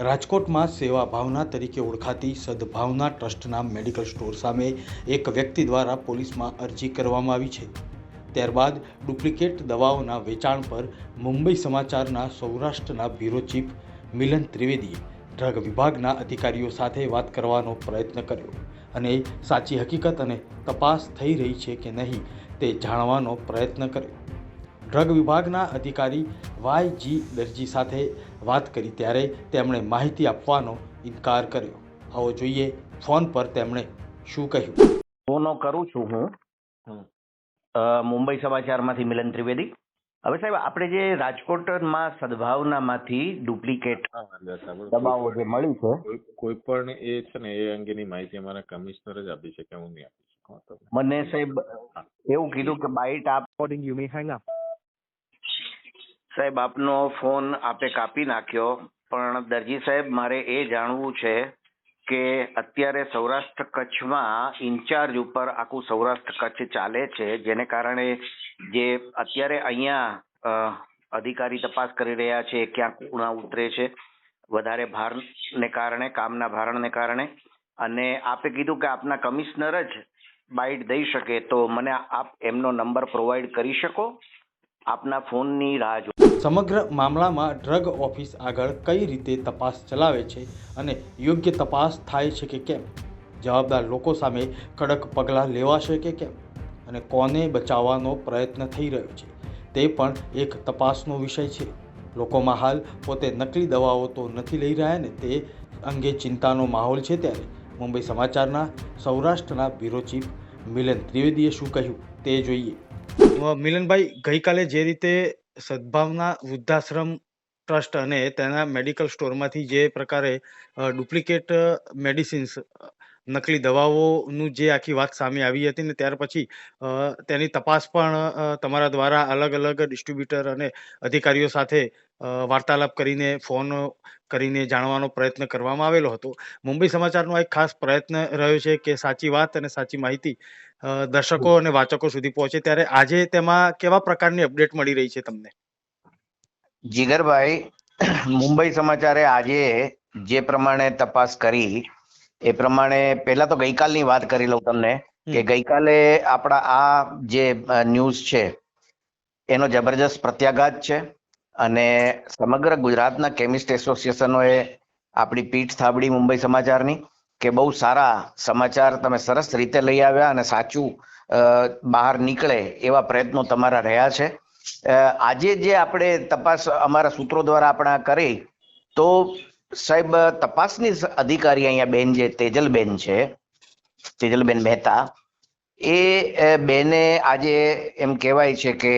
રાજકોટમાં સેવા ભાવના તરીકે ઓળખાતી સદભાવના ટ્રસ્ટના મેડિકલ સ્ટોર સામે એક વ્યક્તિ દ્વારા પોલીસમાં અરજી કરવામાં આવી છે. ત્યારબાદ ડુપ્લિકેટ દવાઓના વેચાણ પર મુંબઈ સમાચારના સૌરાષ્ટ્રના બ્યુરો ચીફ મિલન ત્રિવેદીએ ડ્રગ વિભાગના અધિકારીઓ સાથે વાત કરવાનો પ્રયત્ન કર્યો અને સાચી હકીકત અને તપાસ થઈ રહી છે કે નહીં તે જાણવાનો પ્રયત્ન કર્યો. ડ્રગ વિભાગના અધિકારી વાય જી દરજી સાથે વાત કરી ત્યારે તેમણે માહિતી આપવાનો ઇનકાર કર્યો. હવે જોઈએ ફોન પર તેમણે શું કહ્યું. ફોનો કરું છું હું. મુંબઈ સમાચારમાંથી મિલન ત્રિવેદી. હવે સાહેબ આપણે જે રાજકોટમાં સદભાવનામાંથી ડુપ્લિકેટ. દબાવો જે મળી છે. કોઈ કોઈ પણ એ છે ને એ અંગેની માહિતી અમારા કમિશનર જ આપી શકે હું નહીં આપી શકું. મને સાહેબ એવું કીધું કે બાઇટ આપ you may hang up. સાહેબ, આપનો ફોન આપે કાપી નાખ્યો, પણ દરજી સાહેબ, મારે એ જાણવું છે કે અત્યારે સૌરાષ્ટ્ર કચ્છમાં ઇન્ચાર્જ ઉપર આખું સૌરાષ્ટ્ર કચ્છ ચાલે છે, જેને કારણે જે અત્યારે અહીંયા અધિકારી તપાસ કરી રહ્યા છે ક્યાંક કુણા ઉતરે છે, વધારે ભારને કારણે, કામના ભારણને કારણે. અને આપે કીધું કે આપના કમિશનર જ બાઇટ દઈ શકે, તો મને આપ એમનો નંબર પ્રોવાઈડ કરી શકો? આપના ફોનની રાહ જો સમગ્ર મામલામાં ડ્રગ ઓફિસ આગળ કઈ રીતે તપાસ ચલાવે છે અને યોગ્ય તપાસ થાય છે કે કેમ? જવાબદાર લોકો સામે કડક પગલાં લેવાશે કે કેમ? અને કોને બચાવવાનો પ્રયત્ન થઈ રહ્યો છે? તે પણ એક તપાસનો વિષય છે. લોકોમાં હાલ પોતે નકલી દવાઓ તો નથી લઈ રહ્યા ને તે અંગે ચિંતાનો માહોલ છે ત્યારે. મુંબઈ સમાચારના સૌરાષ્ટ્રના બ્યુરો ચીફ મિલન ત્રિવેદીએ શું કહ્યું તે જોઈએ. મિલનભાઈ, ગઈકાલે જે રીતે સદભાવના વૃદ્ધાશ્રમ ટ્રસ્ટ અને તેના મેડિકલ સ્ટોરમાંથી જે પ્રકારે ડુપ્લિકેટ મેડિસિન્સ નકલી દવાઓનું જે આખી વાત સામે આવી હતી ને ત્યાર પછી તેની તપાસ પણ તમારા દ્વારા અલગ અલગ ડિસ્ટ્રીબ્યુટર અને અધિકારીઓ સાથે વાર્તાલાપ કરીને, ફોન કરીને જાણવાનો પ્રયત્ન કરવામાં આવેલો હતો. મુંબઈ સમાચારનો એક ખાસ પ્રયત્ન રહ્યો છે કે સાચી વાત અને સાચી માહિતી દર્શકો અને વાચકો સુધી પહોંચે ત્યારે આજે તેમાં કેવા પ્રકારની અપડેટ મળી રહી છે તમને? જીગરભાઈ મુંબઈ સમાચારે આજે જે પ્રમાણે તપાસ કરી એ પ્રમાણે પહેલા તો ગઈકાલની વાત કરી લઉં તમને કે ગઈકાલે આપણા આ જે ન્યૂઝ છે એનો જબરજસ્ત પ્રત્યાઘાત છે અને સમગ્ર ગુજરાતના કેમિસ્ટ એસોસિએશનોએ આપણી પીઠ થાબડી મુંબઈ સમાચારની કે બહુ સારા સમાચાર તમે સરસ રીતે લઈ આવ્યા અને સાચું બહાર નીકળે એવા પ્રયત્નો તમારા રહ્યા છે. આજે જે આપણે તપાસ અમારા સૂત્રો દ્વારા આપણા કરી, તો સાહેબ, તપાસની અધિકારી અહીંયા બેન જે, તેજલબેન છે, તેજલબેન મહેતા, એ બેને આજે એમ કહેવાય છે કે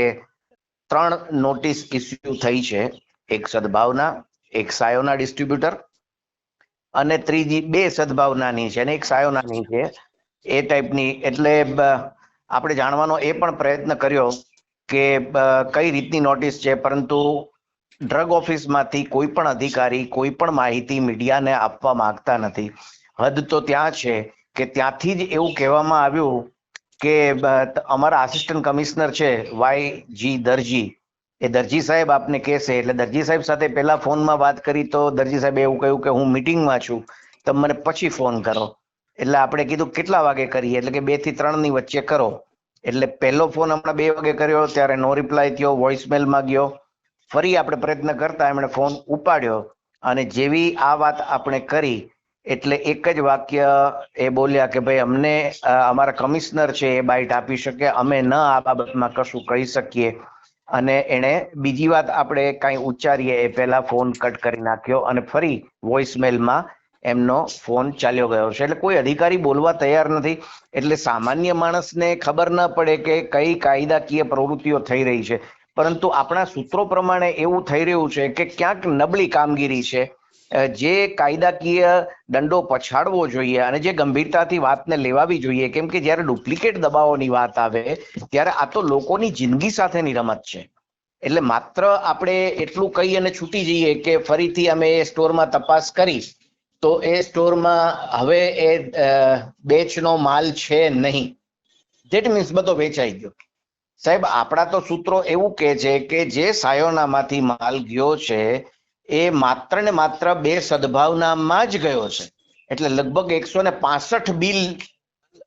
ત્રણ નોટિસ ઇસ્યુ થઈ છે. એક સદભાવના, એક સાયોના ડિસ્ટ્રીબ્યુટર અને ત્રીજી બે સદભાવનાની છે અને એક સાયોનાની છે. એ ટાઈપની. એટલે આપણે જાણવાનો એ પણ પ્રયત્ન કર્યો કે કઈ રીતની નોટિસ છે? પરંતુ ડ્રગ ઓફિસમાંથી કોઈ પણ અધિકારી, કોઈ પણ માહિતી મીડિયાને આપવા માંગતા નથી. હદ તો ત્યાં છે કે ત્યાંથી જ એવું કહેવામાં આવ્યું કે અમારા આસિસ્ટન્ટ કમિશનર છે વાય જી દરજી. એ દરજી સાહેબ આપને કહેશે, એટલે દરજી સાહેબ સાથે પહેલા ફોનમાં વાત કરી તો દરજી સાહેબે એવું કહ્યું કે હું મીટિંગમાં છું, તમે મને પછી ફોન કરો. એટલે આપણે કીધું કેટલા વાગે કરીએ? એટલે કે બેથી ત્રણની વચ્ચે કરો. એટલે પહેલો ફોન હમણાં બે વાગે કર્યો, ત્યારે નો રિપ્લાય થયો વોઇસમેલમાં ગયો. ફરી આપણે પ્રયત્ન કરતા એમણે ફોન ઉપાડ્યો અને જેવી આ વાત આપણે કરી, એટલે એક જ વાક્ય એ બોલ્યા કે ભાઈ, અમને અમારા કમિશનર છે એ બાઇટ આપી શકે, અમે ન આ બાબતમાં કશું કહી શકીએ. અને એણે બીજી વાત આપણે કાંઈ ઉચ્ચારીએ એ પહેલા ફોન કટ કરી નાખ્યો અને ફરી વોઇસમેલમાં એમનો ફોન ચાલ્યો ગયો છે. એટલે કોઈ અધિકારી બોલવા તૈયાર નથી. એટલે સામાન્ય માણસને ખબર ન પડે કે કઈ કાયદાકીય પ્રવૃત્તિઓ થઈ રહી છે. પરંતુ આપણા સૂત્રો પ્રમાણે એવું થઈ રહ્યું છે કે ક્યાંક નબળી કામગીરી છે. જે કાયદાકીય દંડો પછાડવો જોઈએ અને જે ગંભીરતાથી વાતને લેવાવી જોઈએ, કેમ કે જ્યારે ડુપ્લિકેટ દબાવોની વાત આવે, ત્યારે આ તો લોકોની જિંદગી સાથેની રમત છે. એટલે માત્ર આપણે એટલું કહી અને છૂટી જઈએ કે ફરીથી અમે એ સ્ટોરમાં તપાસ કરી, તો એ સ્ટોરમાં હવે એ બેચનો માલ છે નહીં. ધેટ મીન્સ બધો વેચાઈ ગયો. સાહેબ, આપણા તો સૂત્રો એવું કે છે કે જે સાયોનામાંથી માલ ગયો છે એ માત્ર ને માત્ર બે સદભાવનામાં જ ગયો છે. એટલે લગભગ એકસો ને પાસઠ બિલ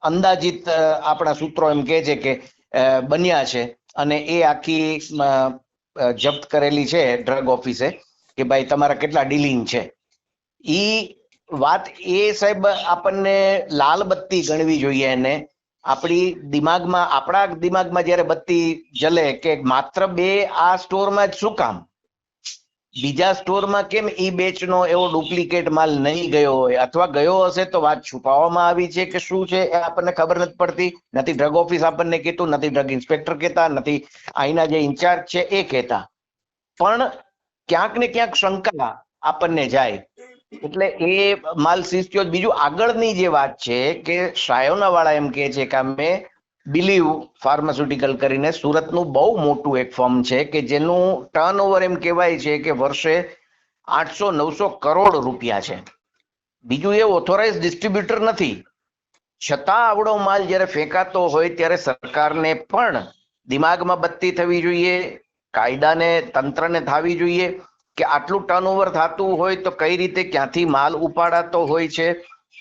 અંદાજિત આપણા સૂત્રો એમ કહે છે કે બન્યા છે. અને એ આખી જપ્ત કરેલી છે ડ્રગ ઓફિસે કે ભાઈ તમારા કેટલા ડીલિંગ છે. ઈ વાત એ સાહેબ આપણને લાલ બત્તી ગણવી જોઈએ એને. આપણી દિમાગમાં, આપણા દિમાગમાં જ્યારે બત્તી જલે કે માત્ર બે આ સ્ટોરમાં જ શું કામ? બીજા સ્ટોરમાં કેમ ઈ બેચનો એવો ડુપ્લિકેટ માલ નહીં ગયો હોય? અથવા ગયો હશે તો વાત છુપાવવામાં આવી છે કે શું છે એ આપણને ખબર નથી પડતી. નથી ડ્રગ ઓફિસ આપણને કહેતું નથી ડ્રગ ઇન્સ્પેક્ટર કહેતા, નથી અહીંના જે ઇન્ચાર્જ છે એ કહેતા. પણ ક્યાંક ને ક્યાંક શંકા આપણને જાય. એટલે એ માલ સીઝ બીજું આગળની જે વાત છે કે શાયોના વાળા એમ કહે છે કે અમે બિલીવ ફાર્માસ્યુટિકલ કરીને સુરતનું બહુ મોટું એક ફર્મ છે કે જેનું ટર્નઓવર એમ કહેવાય છે કે વર્ષે આઠસો નવસો કરોડ રૂપિયા છે. બીજું એ ઓથોરાઇઝ ડિસ્ટ્રીબ્યુટર નથી. છતાં આવડો માલ જ્યારે ફેંકાતો હોય ત્યારે સરકારને પણ દિમાગમાં બત્તી થવી જોઈએ, કાયદાને, તંત્રને થવી જોઈએ કે આટલું ટર્નઓવર થતું હોય તો કઈ રીતે ક્યાંથી માલ ઉપાડાતો હોય છે,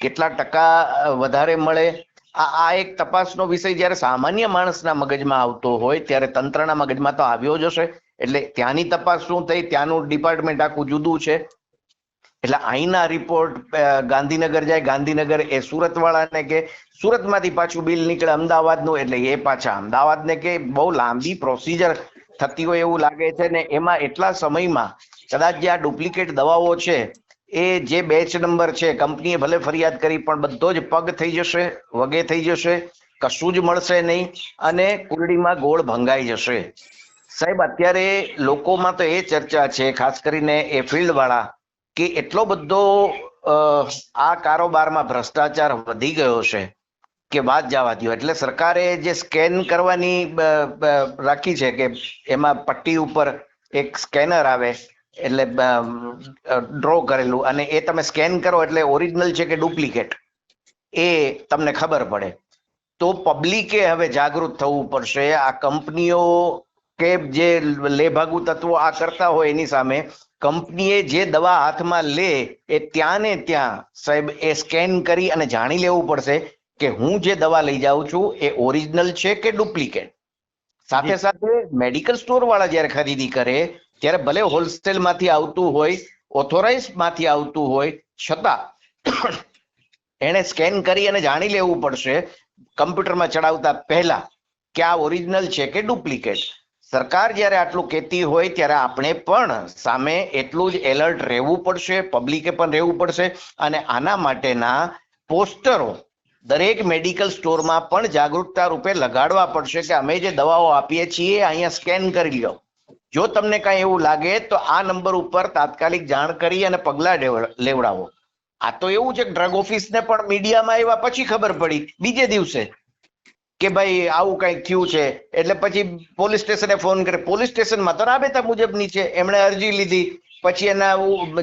કેટલા ટકા વધારે મળે આ આ એક તપાસનો વિષય જ્યારે સામાન્ય માણસના મગજમાં આવતો હોય, ત્યારે તંત્રના મગજમાં તો આવ્યો જ હશે. એટલે ત્યાંની તપાસ શું થઈ? ત્યાંનું ડિપાર્ટમેન્ટ આખું જુદું છે. એટલે અહીંના રિપોર્ટ ગાંધીનગર જાય, ગાંધીનગર એ સુરત વાળાને કે સુરતમાંથી પાછું બિલ નીકળે અમદાવાદનું, એટલે એ પાછા અમદાવાદને કે બહુ લાંબી પ્રોસિજર થતી હોય એવું લાગે છે ને, એમાં એટલા સમયમાં કદાચ જે આ ડુપ્લિકેટ દવાઓ છે એ જે બેચ નંબર છે, કંપનીએ ભલે ફરિયાદ કરી, પણ બધો જ પગ થઈ જશે, વગે થઈ જશે, કશું જ મળશે નહીં અને કુરડીમાં ગોળ ભંગાઈ જશે. સાહેબ, અત્યારે લોકોમાં તો એ ચર્ચા છે, ખાસ કરીને એ ફિલ્ડ વાળા કે એટલો બધો આ કારોબારમાં ભ્રષ્ટાચાર વધી ગયો છે કે વાત જવા દો એટલે સરકારે જે સ્કેન કરવાની રાખી છે કે એમાં પટ્ટી ઉપર એક સ્કેનર આવે એટલે ડ્રો કરેલું. અને એ તમે સ્કેન કરો એટલે ઓરિજિનલ છે કે ડુપ્લિકેટ એ તમને ખબર પડે. તો પબ્લિકે હવે જાગૃત થવું પડશે. આ કંપનીઓ કે જે લેભાગુ તત્વો આ કરતા હોય એની સામે કંપનીએ જે દવા હાથમાં લે એ ત્યાં ને ત્યાં સાહેબ એ સ્કેન કરી અને જાણી લેવું પડશે કે હું જે દવા લઈ જાઉં છું એ ઓરિજિનલ છે કે ડુપ્લિકેટ સાથે સાથે મેડિકલ સ્ટોર વાળા જ્યારે ખરીદી કરે ત્યારે ભલે હોલસેલમાંથી આવતું હોય ઓથોરાઇઝમાંથી આવતું હોય, છતાં એને સ્કેન કરી અને જાણી લેવું પડશે કમ્પ્યુટરમાં ચડાવતા પહેલા કે આ ઓરિજિનલ છે કે ડુપ્લિકેટ. સરકાર જ્યારે આટલું કહેતી હોય ત્યારે આપણે પણ સામે એટલું જ એલર્ટ રહેવું પડશે, પબ્લિકે પણ રહેવું પડશે અને આના માટેના પોસ્ટરો દરેક મેડિકલ સ્ટોરમાં પણ જાગૃતતા રૂપે લગાડવા પડશે કે અમે જે દવાઓ આપીએ છીએ અહીંયા સ્કેન કરી લો. જો તમને કાંઈ એવું લાગે, તો આ નંબર ઉપર તાત્કાલિક જાણ કરી અને પગલાં લેવડાવો. આ તો એવું છે ડ્રગ ઓફિસને પણ મીડિયામાં આવ્યા પછી ખબર પડી. બીજે દિવસે કે ભાઈ, આવું કંઈક થયું છે. એટલે પછી પોલીસ સ્ટેશને ફોન કરે પોલીસ સ્ટેશનમાં તો રાબેતા મુજબની છે. એમણે અરજી લીધી. પછી એના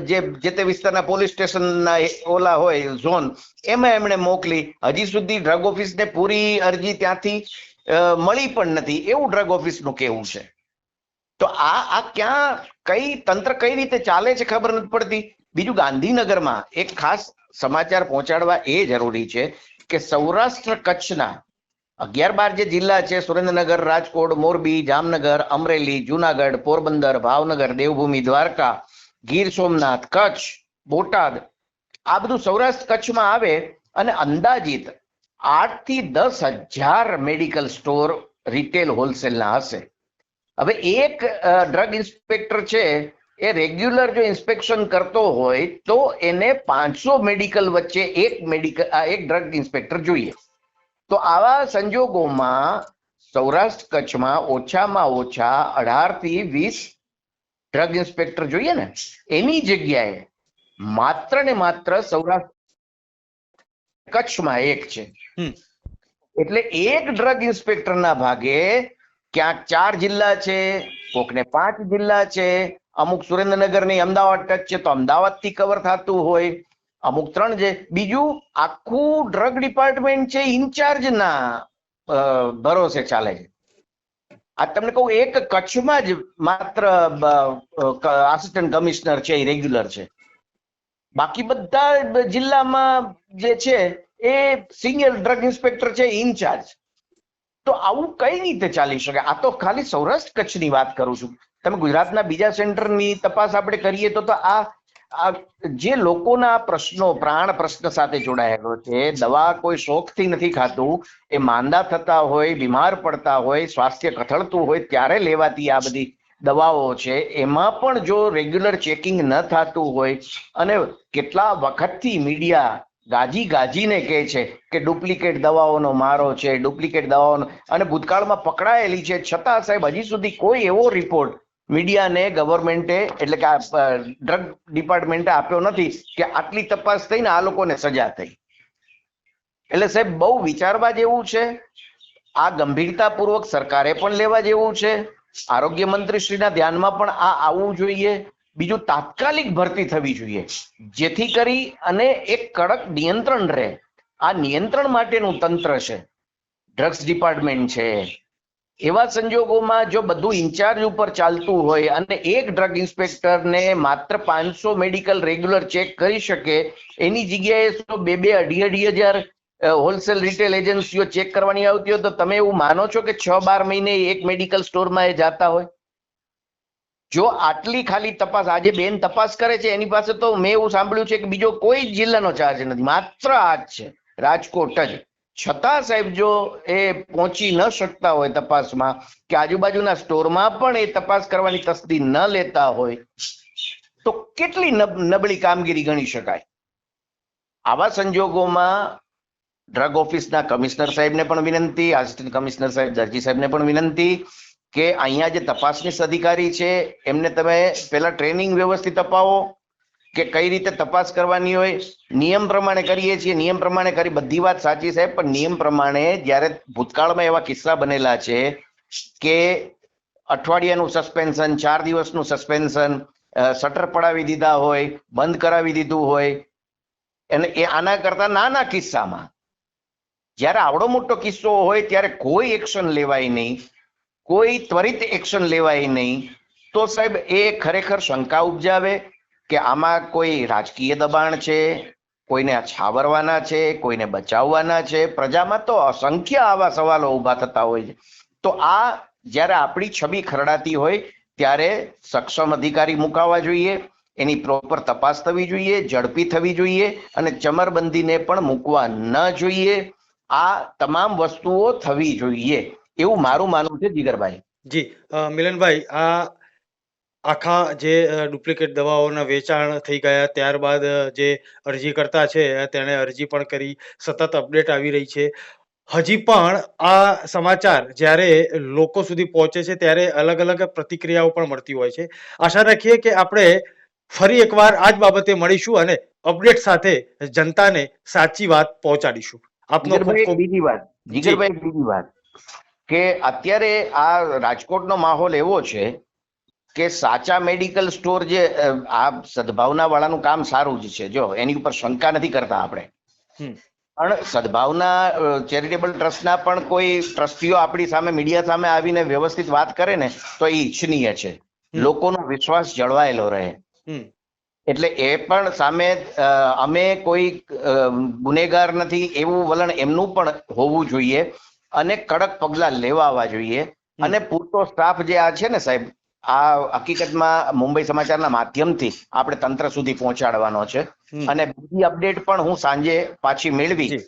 જે જે તે વિસ્તારના પોલીસ સ્ટેશનના ઓલા હોય, ઝોન, એમાં એમણે મોકલી. હજી સુધી ડ્રગ ઓફિસને પૂરી અરજી ત્યાંથી મળી પણ નથી. એવું ડ્રગ ઓફિસનું કેવું છે. તો આ આ ક્યાં, કઈ તંત્ર કઈ રીતે ચાલે છે ખબર નથી પડતી. બીજું ગાંધીનગરમાં એક ખાસ સમાચાર પહોંચાડવા એ જરૂરી છે કે સૌરાષ્ટ્ર કચ્છના અગિયાર બાર જે જિલ્લા છે, સુરેન્દ્રનગર, રાજકોટ, મોરબી, જામનગર, અમરેલી, જુનાગઢ, પોરબંદર, ભાવનગર, દેવભૂમિ, દ્વારકા, ગીર સોમનાથ, કચ્છ, બોટાદ, આ બધું સૌરાષ્ટ્ર કચ્છમાં આવે અને અંદાજિત આઠથી દસ હજાર મેડિકલ સ્ટોર રિટેલ હોલસેલના હશે. હવે એક ડ્રગ ઇન્સ્પેક્ટર છે એ રેગ્યુલર જો ઇન્સ્પેક્શન કરતો હોય તો એને પાંચસો મેડિકલ વચ્ચે એક મેડિકલ એક ડ્રગ ઇન્સ્પેક્ટર જોઈએ. તો આવા સંજોગોમાં સૌરાષ્ટ્ર કચ્છમાં ઓછામાં ઓછા અઢારથી વીસ ડ્રગ ઇન્સ્પેક્ટર જોઈએ ને. એની જગ્યાએ માત્ર ને માત્ર સૌરાષ્ટ્ર કચ્છમાં એક છે. એટલે એક ડ્રગ ઇન્સ્પેક્ટરના ભાગે ક્યાંક ચાર જિલ્લા છે, કોકને પાંચ જિલ્લા છે, અમુક સુરેન્દ્રનગરની અમદાવાદ ટચ છે, તો અમદાવાદથી કવર થતું હોય. અમુક ત્રણ છે બીજું આખું ડ્રગ ડિપાર્ટમેન્ટ છે ઇન્ચાર્જ ના ભરોસે ચાલે છે. આ તમને કહું, એક કચ્છમાં જ માત્ર આસિસ્ટન્ટ કમિશનર છે, એ રેગ્યુલર છે. બાકી બધા જિલ્લામાં જે છે, એ સિનિયર ડ્રગ ઇન્સ્પેક્ટર છે ઇન્ચાર્જ તો આવું કઈ રીતે ચાલી શકે? આ તો ખાલી સૌરાષ્ટ્ર કચ્છની વાત કરું છું. તમે ગુજરાતના બીજા સેન્ટરની તપાસ આપણે કરીએ તો આ જે લોકોના પ્રશ્નો, પ્રાણ પ્રશ્ન સાથે જોડાયેલો છે, દવા કોઈ શોખથી નથી ખાતું, એ માંદા થતા હોય, બીમાર પડતા હોય, સ્વાસ્થ્ય કથળતું હોય, ત્યારે લેવાતી આ બધી દવાઓ છે, એમાં પણ જો રેગ્યુલર ચેકિંગ ન થતું હોય અને કેટલા વખતથી મીડિયા ગાજી ગાજીને કહે છે કે ડુપ્લિકેટ દવાઓનો મારો છે, ડુપ્લિકેટ દવાઓનો. અને ભૂતકાળમાં પકડાયેલી છે. છતાં સાહેબ, હજી સુધી કોઈ એવો રિપોર્ટ મીડિયાને ગવર્મેન્ટે એટલે કે આ ડ્રગ ડિપાર્ટમેન્ટે આપ્યો નથી કે આટલી તપાસ થઈને આ લોકોને સજા થઈ. એટલે સાહેબ, બહુ વિચારવા જેવું છે. આ ગંભીરતાપૂર્વક સરકારે પણ લેવા જેવું છે. આરોગ્ય મંત્રીશ્રીના ધ્યાનમાં પણ આ આવવું જોઈએ. બીજું તાત્કાલિક ભરતી થવી જોઈએ, જેથી કરી અને એક કડક નિયંત્રણ રહે. આ નિયંત્રણ માટેનું તંત્ર છે. ડ્રગ્સ ડિપાર્ટમેન્ટ છે. એવા સંજોગોમાં જો બધું ઇન્ચાર્જ ઉપર ચાલતું હોય અને એક ડ્રગ ઇન્સ્પેક્ટરને માત્ર પાંચસો મેડિકલ રેગ્યુલર ચેક કરી શકે, એની જગ્યાએ શું બે બે અઢી અઢી હજાર હોલસેલ રિટેલ એજન્સીઓ ચેક કરવાની આવતી હોય તો તમે એવું માનો છો કે છ બાર મહિને એક મેડિકલ સ્ટોરમાં એ જાતા હોય? જો આટલી ખાલી તપાસ, આજે બેન તપાસ કરે છે, એની પાસે તો મેં એવું સાંભળ્યું છે કે બીજો કોઈ જિલ્લાનો ચાર્જ નથી, માત્ર આ જ છે, રાજકોટ જ. છતાં સાહેબ જો એ પહોંચી ન શકતા હોય તપાસમાં, કે આજુબાજુના સ્ટોરમાં પણ એ તપાસ કરવાની તસ્દી ન લેતા હોય, તો કેટલી નબ- નબળી કામગીરી ગણી શકાય? આવા સંજોગોમાં ડ્રગ ઓફિસના કમિશનર સાહેબને પણ વિનંતી આસિસ્ટન્ટ કમિશનર સાહેબ દરજી સાહેબને પણ વિનંતી કે અહીંયા જે તપાસનીશ અધિકારી છે, એમને તમે પહેલા ટ્રેનિંગ વ્યવસ્થિત અપાવો કે કઈ રીતે તપાસ કરવાની હોય. નિયમ પ્રમાણે કરીએ છીએ. નિયમ પ્રમાણે કરી બધી વાત સાચી સાહેબ, પણ નિયમ પ્રમાણે જ્યારે ભૂતકાળમાં એવા કિસ્સા બનેલા છે કે અઠવાડિયાનું સસ્પેન્શન ચાર દિવસનું સસ્પેન્શન શટર પડાવી દીધા હોય, બંધ કરાવી દીધું હોય, અને એ આના કરતા નાના કિસ્સામાં જ્યારે આવડો મોટો કિસ્સો હોય ત્યારે કોઈ એક્શન લેવાય નહીં. કોઈ ત્વરિત એક્શન લેવાય નહીં, તો સાહેબ એ ખરેખર શંકા ઉપજાવે કે આમાં કોઈ રાજકીય દબાણ છે, કોઈને છાવરવાના છે, કોઈને બચાવવાના છે. પ્રજામાં તો અસંખ્ય આવા સવાલો ઊભા થતા હોય છે. તો આ જ્યારે આપણી છબી ખરડાતી હોય, ત્યારે સક્ષમ અધિકારી મુકાવા જોઈએ, એની પ્રોપર તપાસ થવી જોઈએ, ઝડપી થવી જોઈએ અને ચમરબંધીને પણ મૂકવા ન જોઈએ. આ તમામ વસ્તુઓ થવી જોઈએ. એવું મારું માનવું છે જીગરભાઈ. જી મિલનભાઈ આ આખા જે ડુપ્લિકેટ દવાઓના વેચાણ થઈ ગયા ત્યારબાદ જે અરજી કરતા છે તેણે અરજી પણ કરી સતત અપડેટ આવી રહી છે. હજી પણ આ સમાચાર જ્યારે લોકો સુધી પહોંચે છે ત્યારે અલગ અલગ પ્રતિક્રિયાઓ પણ મળતી હોય છે. આશા રાખીએ કે આપણે ફરી એકવાર આ જ બાબતે મળીશું અને અપડેટ સાથે જનતાને સાચી વાત પહોંચાડીશું. આપનો બીજી વાત. જીગરભાઈ બીજી વાત. કે અત્યારે આ રાજકોટનો માહોલ એવો છે કે સાચા મેડિકલ સ્ટોર જે આ સદભાવના વાળાનું કામ સારું જ છે. જો એની ઉપર શંકા નથી કરતા આપણે. પણ સદભાવના ચેરિટેબલ ટ્રસ્ટના પણ કોઈ ટ્રસ્ટીઓ આપણી સામે મીડિયા સામે આવીને વ્યવસ્થિત વાત કરે ને તો એ ઈચ્છનીય છે. લોકોનો વિશ્વાસ જળવાયેલો રહે. એટલે એ પણ સામે અમે કોઈ ગુનેગાર નથી એવું વલણ એમનું પણ હોવું જોઈએ. અને કડક પગલા લેવાવા જોઈએ. અને પૂરતો સ્ટાફ જે આ છે ને સાહેબ આ હકીકતમાં મુંબઈ સમાચારના માધ્યમથી આપણે તંત્ર સુધી પહોંચાડવાનો છે. અને બીજી અપડેટ પણ હું સાંજે પાછી મેળવી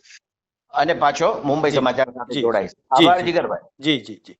અને પાછો મુંબઈ સમાચાર સાથે. જોડાઈશ. આભાર જીગરભાઈ. જી જી જી.